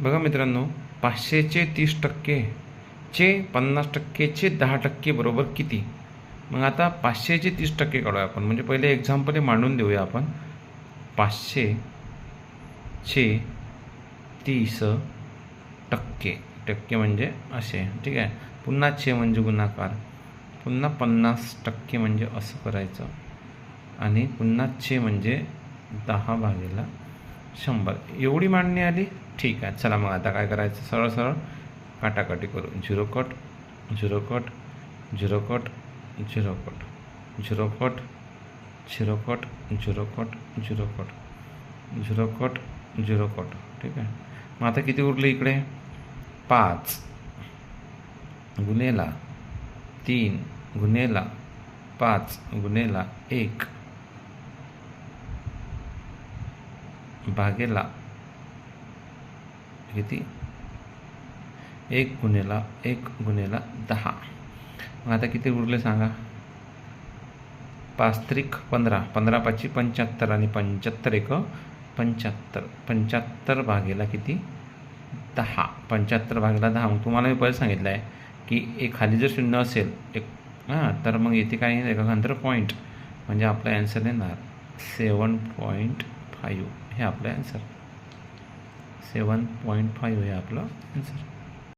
बघा मित्रांनो पाचशेचे तीस टक्के चे पन्नास टक्केचे दहा टक्के बरोबर किती? मग आता पाचशेचे तीस टक्के काढूया आपण. म्हणजे पहिले एक्झाम्पल हे मांडून देऊया आपण. पाचशे चे तीस टक्के. टक्के म्हणजे असे ठीक आहे? पुन्हा छे म्हणजे गुणाकार. पुन्हा पन्नास टक्के म्हणजे असं करायचं. आणि पुन्हा छे म्हणजे दहा भागेला शंभर. एवढी मांडणी आली? ठीक आहे. चला मग आता काय करायचं? सरळ सरळ काटाकाटी करू. Zero cut zero cut zero cut zero cut. Zero cut zero cut zero cut zero cut. Zero cut zero cut. ठीक आहे. मग आता किती उरले इकडे? पाच. गुन्हेला तीन. गुन्हेला पाच. गुन्हेला एक. भागेला. किती? एक गुन्हेला एक गुन्हेला दहा. मग आता किती उरले सांगा? पाच त्रिक पंधरा. पंधरा पाचशे पंच्याहत्तर आणि पंच्याहत्तर एक पंच्याहत्तर. पंच्याहत्तर भागेला किती? दहा. पंच्याहत्तर भागेला दहा. मग तुम्हाला मी पहिले सांगितलं आहे की एक खाली जर शून्य असेल एक हां तर मग येते काय? एका एकांतर पॉईंट म्हणजे आपला ॲन्सर येणार. सेवन पॉईंट फाईव्ह हे आपलं ॲन्सर सेवन पॉईंट फाईव्ह हे आपलं ॲन्सर